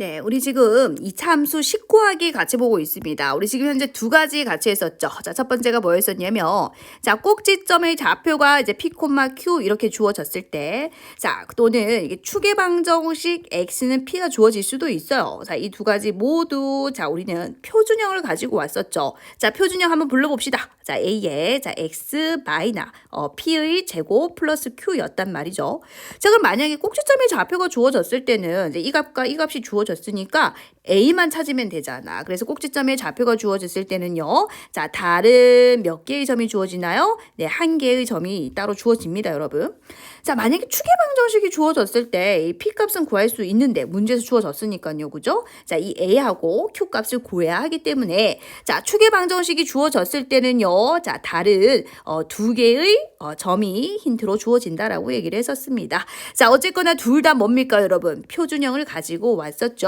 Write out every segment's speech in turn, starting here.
네, 우리 지금 이차 함수 19하기 같이 보고 있습니다. 우리 지금 현재 두 가지 같이 했었죠. 자, 첫 번째가 뭐였었냐면, 자, 꼭지점의 좌표가 이제 P, Q 이렇게 주어졌을 때, 자, 또는 이게 축의 방정식 X는 P가 주어질 수도 있어요. 자, 이 두 가지 모두, 자, 우리는 표준형을 가지고 왔었죠. 자, 표준형 한번 불러봅시다. 자, A에, 자, X 마이나, 어, P의 제곱 플러스 Q였단 말이죠. 자, 그럼 만약에 꼭지점의 좌표가 주어졌을 때는 이제 이 값과 이 값이 주어졌 으니까 A만 찾으면 되잖아. 그래서 꼭지점의 좌표가 주어졌을 때는요. 자, 다른 몇 개의 점이 주어지나요? 네, 한 개의 점이 따로 주어집니다, 여러분. 자, 만약에 축의 방정식이 주어졌을 때 이 P 값은 구할 수 있는데 문제에서 주어졌으니까요. 그죠? 자, 이 A하고 Q 값을 구해야 하기 때문에 자, 축의 방정식이 주어졌을 때는요. 자, 다른 어, 두 개의 어, 점이 힌트로 주어진다라고 얘기를 했었습니다. 자, 어쨌거나 둘 다 뭡니까, 여러분? 표준형을 가지고 왔었죠.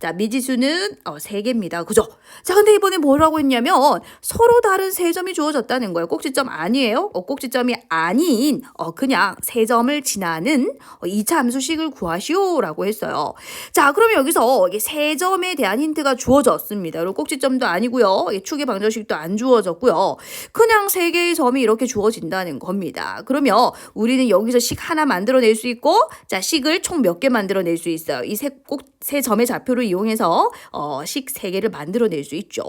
자, 미지수는 어, 세 개입니다. 그죠? 자, 근데 이번에 뭐라고 했냐면 서로 다른 세 점이 주어졌다는 거예요. 꼭지점 아니에요? 어, 꼭지점이 아닌 어, 그냥 세 점을 지나는 어, 2차 함수식을 구하시오라고 했어요. 자, 그러면 여기서 이게 세 점에 대한 힌트가 주어졌습니다. 그리고 꼭지점도 아니고요. 축의 방정식도 안 주어졌고요. 그냥 세 개의 점이 이렇게 주어진다는 겁니다. 그러면 우리는 여기서 식 하나 만들어낼 수 있고, 자, 식을 총 몇 개 만들어낼 수 있어요. 이세 꼭세 점의 좌표를 이용해서 어, 식세 개를 만들어낼 수 있죠.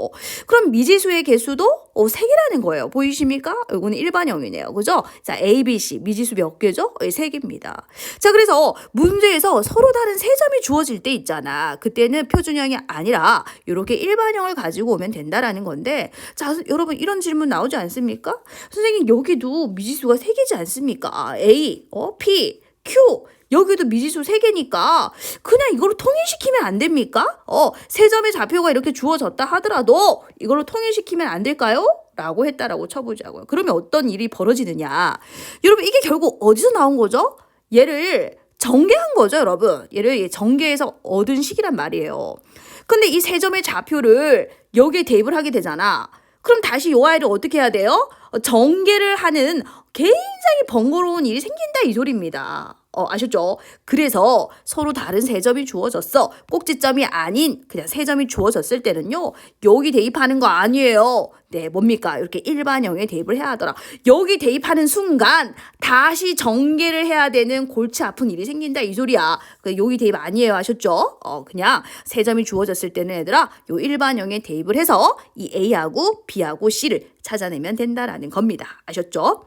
그럼 미지수의 개수도 어, 세 개라는 거예요. 보이십니까? 이거는 일반형이네요. 그죠? 자, A, B, C 미지수 몇 개죠? 어, 세 개입니다. 자, 그래서 문제에서 서로 다른 세 점이 주어질 때 있잖아. 그때는 표준형이 아니라 이렇게 일반형을 가지고 오면 된다라는 건데, 자, 여러분 이런 질문 나오지 않습니까? 선생님 여기도 미지수가 세 개지 않습니까? A, 어, P, Q. 여기도 미지수 세개니까 그냥 이걸로 통일시키면 안 됩니까? 어, 세 점의 좌표가 이렇게 주어졌다 하더라도 이걸로 통일시키면 안 될까요? 라고 했다라고 쳐보자고요. 그러면 어떤 일이 벌어지느냐. 여러분, 이게 결국 어디서 나온 거죠? 얘를 전개한 거죠, 여러분. 얘를 전개해서 얻은 식이란 말이에요. 근데 이 세 점의 좌표를 여기에 대입을 하게 되잖아. 그럼 다시 요 아이를 어떻게 해야 돼요? 어, 전개를 하는 굉장히 번거로운 일이 생긴다 이 소리입니다. 어, 아셨죠? 그래서 서로 다른 세 점이 주어졌어. 꼭지점이 아닌 그냥 세 점이 주어졌을 때는요. 여기 대입하는 거 아니에요. 네, 뭡니까? 이렇게 일반형에 대입을 해야 하더라. 여기 대입하는 순간 다시 전개를 해야 되는 골치 아픈 일이 생긴다 이 소리야. 그 여기 대입 아니에요. 아셨죠? 어, 그냥 세 점이 주어졌을 때는 얘들아, 요 일반형에 대입을 해서 이 A하고 B하고 C를 찾아내면 된다라는 겁니다. 아셨죠?